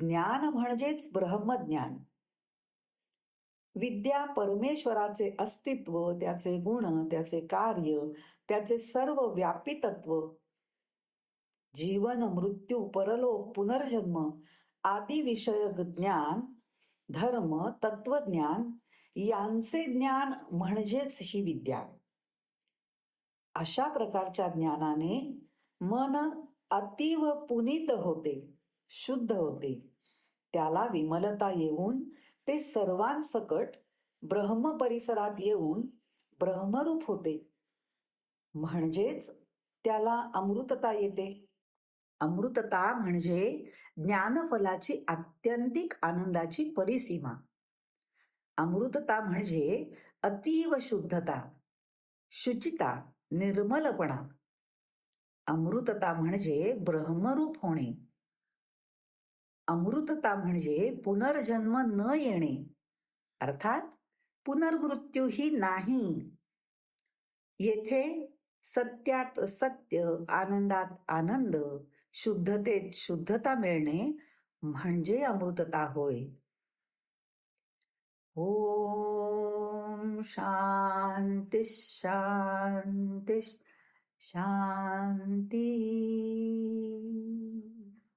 ज्ञान म्हणजेच ब्रह्मज्ञान. विद्या परमेश्वराचे अस्तित्व त्याचे गुण त्याचे कार्य त्याचे सर्व व्यापितत्व. जीवन मृत्यू परलोक पुनर्जन्म आदी विषयक ज्ञान धर्म तत्वज्ञान यांचे ज्ञान म्हणजेच ही विद्या. अशा प्रकारच्या ज्ञानाने मन अतीव पुनीत होते. शुद्ध होते. त्याला विमलता येऊन ते सर्वांसकट ब्रह्म परिसरात येऊन ब्रह्मरूप होते. म्हणजेच त्याला अमृतता येते. अमृतता म्हणजे ज्ञानफलाची आत्यंतिक आनंदाची परिसीमा. अमृतता म्हणजे अतीव शुद्धता शुचिता निर्मलपणा. अमृतता म्हणजे ब्रह्मरूप होणे. अमृतता म्हणजे पुनर्जन्म न येणे. अर्थात पुनर्मृत्यूही नाही. येथे सत्यात सत्य आनंदात आनंद शुद्धतेत शुद्धता मिळणे म्हणजे अमृतता होय. ओम शांती शांती शांती.